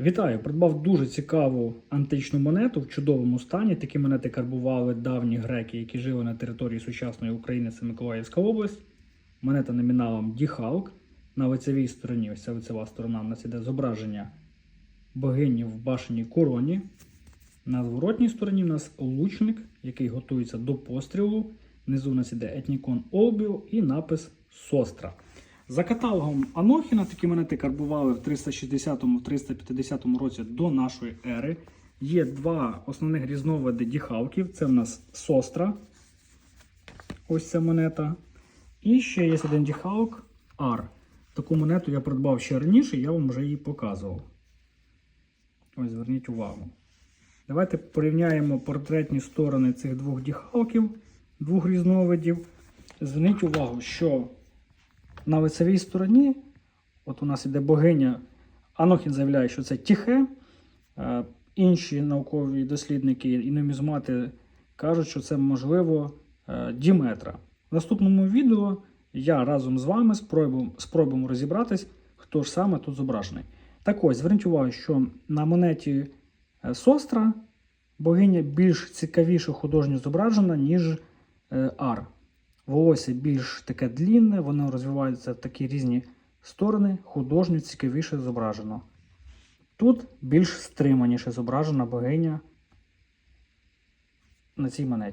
Вітаю! Придбав дуже цікаву античну монету в чудовому стані. Такі монети карбували давні греки, які жили на території сучасної України, це Миколаївська область. Монета номіналом Діхалк. На лицевій стороні, ось ця лицева сторона, у нас іде зображення богині в башеній короні. На зворотній стороні у нас лучник, який готується до пострілу. Внизу у нас іде етнікон Олбіо і напис Состра. За каталогом Анохіна такі монети карбували в 360-350 році до нашої ери. Є два основних різновиди діхалків. Це в нас Состра. Ось ця монета. І ще є один діхалк Ар. Таку монету я придбав ще раніше, я вам вже її показував. Ось зверніть увагу. Давайте порівняємо портретні сторони цих двох діхалків, двох різновидів. Зверніть увагу, що на лицевій стороні, от у нас іде богиня, Анохін заявляє, що це тіхе. Е, Інші наукові дослідники і нумізмати кажуть, що це можливо е, Діметра. В наступному відео я разом з вами спробуємо, спробуємо розібратись, хто ж саме тут зображений. Так ось, зверніть увагу, що на монеті е, Состра богиня більш цікавіше художньо зображена, ніж Ар. Волосся більш таке длінне, воно розвивається в такі різні сторони, художньо цікавіше зображено. Тут більш стриманіше зображена богиня на цій монеті.